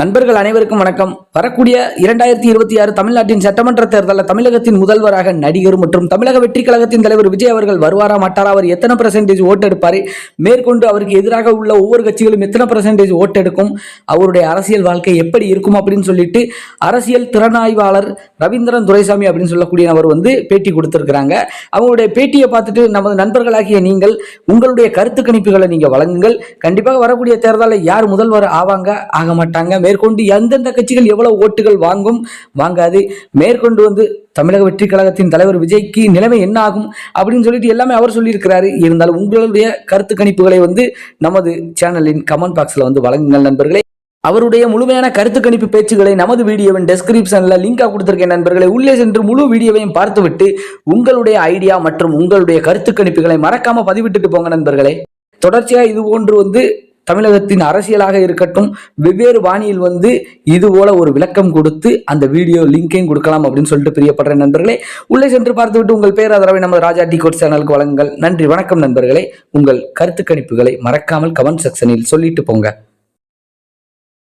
நண்பர்கள் அனைவருக்கும் வணக்கம். வரக்கூடிய இரண்டாயிரத்தி இருபத்தி ஆறு தமிழ்நாட்டின் சட்டமன்ற தேர்தலில் தமிழகத்தின் முதல்வராக நடிகர் மற்றும் தமிழக வெற்றி கழகத்தின் தலைவர் விஜய் அவர்கள் வருவாரா மாட்டாரா அவர் எத்தனை பர்சன்டேஜ் ஓட்டு மேற்கொண்டு அவருக்கு எதிராக உள்ள ஒவ்வொரு கட்சிகளும் எத்தனை பர்சன்டேஜ் ஓட்டு எடுக்கும்? அவருடைய அரசியல் வாழ்க்கை எப்படி இருக்கும் அப்படின்னு சொல்லிட்டு அரசியல் திறனாய்வாளர் ரவீந்திரன் துரைசாமி அப்படின்னு சொல்லக்கூடிய அவர் வந்து பேட்டி கொடுத்துருக்கிறாங்க. அவங்களுடைய பேட்டியை பார்த்துட்டு நமது நண்பர்களாகிய நீங்கள் உங்களுடைய கருத்து கணிப்புகளை நீங்கள் வழங்குங்கள். கண்டிப்பாக வரக்கூடிய தேர்தலில் யார் முதல்வர் ஆவாங்க? ஆக மாட்டாங்க மேற்கொண்டு எந்தெந்த கட்சிகள் எவ்வளவு ஓட்டுகள் வாங்கும் வாங்காது. மேற்கொண்டு வந்து தமிழக வெற்றி கழகத்தின் தலைவர் விஜய்க்கு நிலைமை என்ன ஆகும் அப்படின்னு சொல்லிட்டு எல்லாமே அவர் சொல்லியிருக்கிறாரு. இருந்தாலும் உங்களுடைய கருத்து கணிப்புகளை வந்து நமது சேனலின் கமெண்ட் பாக்ஸில் வந்து வழங்குங்கள் நண்பர்களே. அவருடைய முழுமையான கருத்து கணிப்பு பேச்சுகளை நமது வீடியோவின் டெஸ்கிரிப்ஷனில் லிங்காக கொடுத்துருக்கேன் நண்பர்களை. உள்ளே சென்று முழு வீடியோவையும் பார்த்துவிட்டு உங்களுடைய ஐடியா மற்றும் உங்களுடைய கருத்து கணிப்புகளை மறக்காமல் பதிவிட்டுட்டு போங்க நண்பர்களே. தொடர்ச்சியாக இது போன்று வந்து தமிழகத்தின் அரசியலாக இருக்கட்டும் வெவ்வேறு பாணியில் வந்து இது போல ஒரு விளக்கம் கொடுத்து அந்த வீடியோ லிங்கையும் கொடுக்கலாம் அப்படின்னு சொல்லிட்டு பிரியப்படுற நண்பர்களே. உள்ளே சென்று பார்த்துவிட்டு உங்கள் பேர் நமது ராஜா டி கோட் சேனலுக்கு வழங்குங்கள். நன்றி வணக்கம் நண்பர்களே. உங்கள் கருத்து கணிப்புகளை மறக்காமல் கமெண்ட் செக்ஷனில் சொல்லிட்டு போங்க.